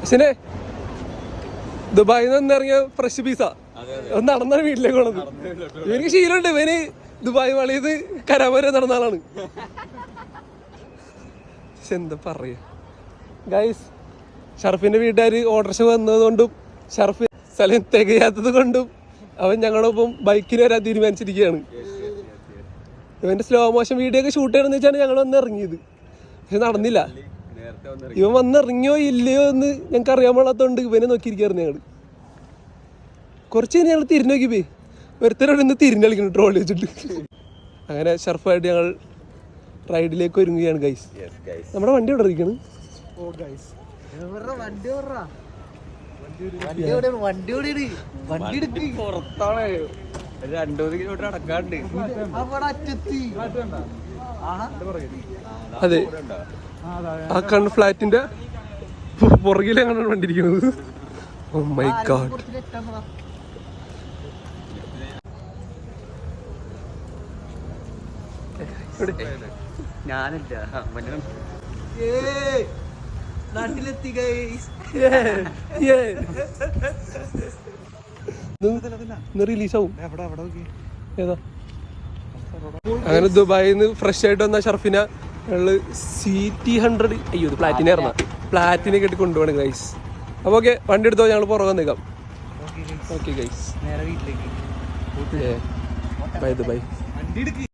പക്ഷേ ദുബായിൽ നിന്ന് ഇറങ്ങിയ ഫ്രഷ് പീസ നടന്ന വീട്ടിലേക്ക് പോണത് ഇവനിക്ക് ശീലമുണ്ട്. ഇവന് ദുബായ് വളയത് കരാമര നടന്ന ആളാണ്. പക്ഷെ എന്താ പറയാ? ഗൈസ് ഷർഫിന്റെ വീട്ടുകാർ ഓട്ടർഷ വന്നതുകൊണ്ടും ഷർഫ് സ്ഥലം തികയാത്തത് കൊണ്ടും അവൻ ഞങ്ങളൊപ്പം ബൈക്കിന് വരാൻ തീരുമാനിച്ചിരിക്കുകയാണ്. ഇവന്റെ സ്ലോ മോഷൻ വീഡിയോ ഒക്കെ ഷൂട്ട് ചെയ്യണമെന്ന് വെച്ചാണ് ഞങ്ങൾ വന്ന് ഇറങ്ങിയത്. പക്ഷെ നടന്നില്ല. ഇവൻ വന്നിറങ്ങിയോ ഇല്ലയോ എന്ന് ഞങ്ങൾക്ക് അറിയാൻ പാടാത്തോണ്ട് ഇവനെ നോക്കിയിരിക്കായിരുന്നു ഞങ്ങൾ കുറച്ച് കഴിഞ്ഞ് ഞങ്ങൾ തിരിഞ്ഞു നോക്കി പോയി ഒരുത്തരോട് ഇന്ന് തിരിഞ്ഞു കളിക്കുന്നു ട്രോളി വെച്ചിട്ട് അങ്ങനെ ഷർഫായിട്ട് ഞങ്ങൾ റൈഡിലേക്ക് ഒരുങ്ങുകയാണ് ഗൈസ് നമ്മുടെ വണ്ടി ഇവിടെ ഇരിക്കണം അതെ. ആ കണ്ണ് ഫ്ലാറ്റിന്റെ വണ്ടി ഇരിക്കുന്നത് ഓ മൈ ഗാഡ് ഞാനില്ല. നാട്ടിലെത്തി റിലീസാവും ഏതാ? അങ്ങനെ ദുബായിൽ നിന്ന് ഫ്രഷ് ആയിട്ട് വന്ന ഷർഫിന ഞങ്ങൾ സി ടി ഹൺഡ്രഡ് അയ്യോ ഇത് പ്ലാറ്റിന ആയിരുന്ന? പ്ലാറ്റിനെ കെട്ടി കൊണ്ടുപോകണം ഗൈസ് അപ്പോൾ ഓക്കെ വണ്ടി എടുത്തോ? ഞങ്ങൾ പുറകെ നിൽക്കാം. ഓക്കെ ഗൈസ് ബൈ ഗൈസ് നേരെ വീട്ടിലേക്ക്. ബൈ